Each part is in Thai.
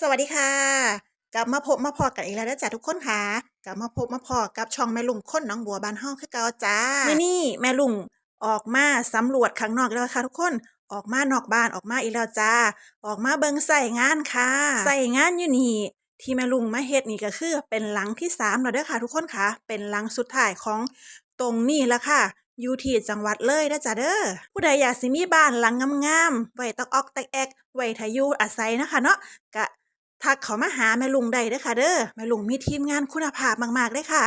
สวัสดีค่ะ กลับมาพบมาพอกันอีกแล้วนะจ๊ะทุกคนค่ะ กลับมาพบมาพอกับช่องแม่ลุงค้นน้องบัวบานเฮาคือเก่าจ้ามื่อนี้แม่ลุงออกมาสำรวจข้างนอกแล้วค่ะทุกคนออกมานอกบ้านออกมาอีกแล้วจ้า ออกมาเบิงใส่งานค่ะใส่งานอยู่นี่ที่แม่ลุงมาเฮ็ดนี่ก็คือ เป็นหลังที่สามแล้วเด้อค่ะ ทุกคนค่ะ เป็นหลังสุดท้ายของตรงนี้ละค่ะอยู่ที่จังหวัดเลยนะจ๊ะเด้อผู้ใดอยากสิมีบ้านหลังงามๆไว้ตอกออกแตกแอกไว้ทายุอาศัยนะคะเนาะกะ ทักเขามาหาแม่ลุงได้เด้อค่ะเด้อแม่ลุงมีทีมงานคุณภาพมากๆเลยค่ะ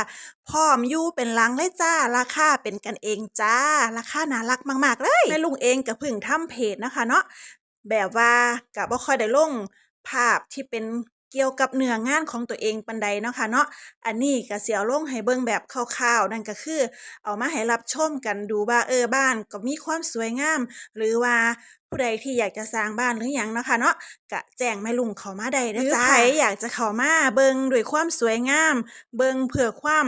พร้อมอยู่เป็นลังเลยจ้า ราคาเป็นกันเองจ้า ราคาน่ารักมากๆเลยแม่ลุงเองก็เพิ่งทำเพจนะคะเนาะแบบว่าก็บ่ค่อยได้ลงภาพที่เป็นเกี่ยวกับเนื้องานของตัวเองปานใดเนาะค่ะเนาะ อันนี้ก็สิเอาลงให้เบิ่งแบบคร่าวๆ นั่นก็คือ เอามาให้รับชมกันดูว่าเออบ้านก็มีความสวยงาม หรือว่าผู้ใดที่อยากจะสร้างบ้านหรือหยังเนาะค่ะเนาะก็แจ้งแม่ลุงเข้ามาได้เด้อจ้าหรือไผอยากจะเข้ามาเบิ่งด้วยความสวยงาม เบิ่งเพื่อความ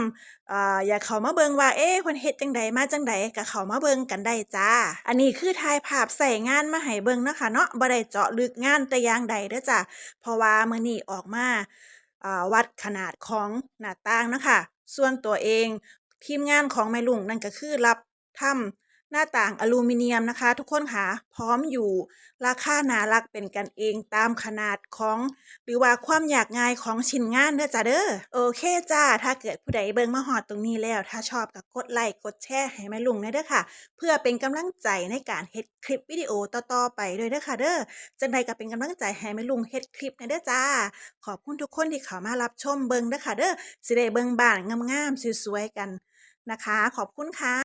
อ่าอยากเข้ามาเบิ่งว่าเอ๊ะเพิ่นเฮ็ดจั่งใดมาจั่งใดก็เข้ามาเบิ่งกันได้จ้า อันนี้คือถ่ายภาพใส่งานมาให้เบิ่งเนาะค่ะเนาะบ่ได้เจาะลึกงานแต่อย่างใดเด้อจ้าเพราะว่ามื้อนี้ออกมาอ่าวัดขนาดของหน้าต่างเนาะค่ะส่วนตัวเองทีมงานของแม่ลุงนั่นก็คือรับทำ หน้าต่างอลูมิเนียมนะคะ ทุกคนค่ะพร้อมอยู่ราคาน่ารักเป็นกันเองตามขนาดของ หรือว่าความอยากง่ายของชิ้นงานเด้อจ้าเด้อโอเคจ้า ถ้าเกิดผู้ใดเบิ่งมาฮอดตรงนี้แล้ว ถ้าชอบก็กดไลค์กดแชร์ให้แม่ลุงน่อยเด้อค่ะ เพื่อเป็นกำลังใจในการเฮ็ดคลิปวิดีโอต่อๆไปด้วยเด้อค่ะเด้อจังใดก็เป็นกำลังใจให้แม่ลุงเฮ็ดคลิปในเด้อจ้า ขอบคุณทุกคนที่เข้ามารับชมเบิ่งเด้อค่ะเด้อสิได้เบิ่งบ้านงามๆสวยๆกันนะคะ ขอบคุณค่ะ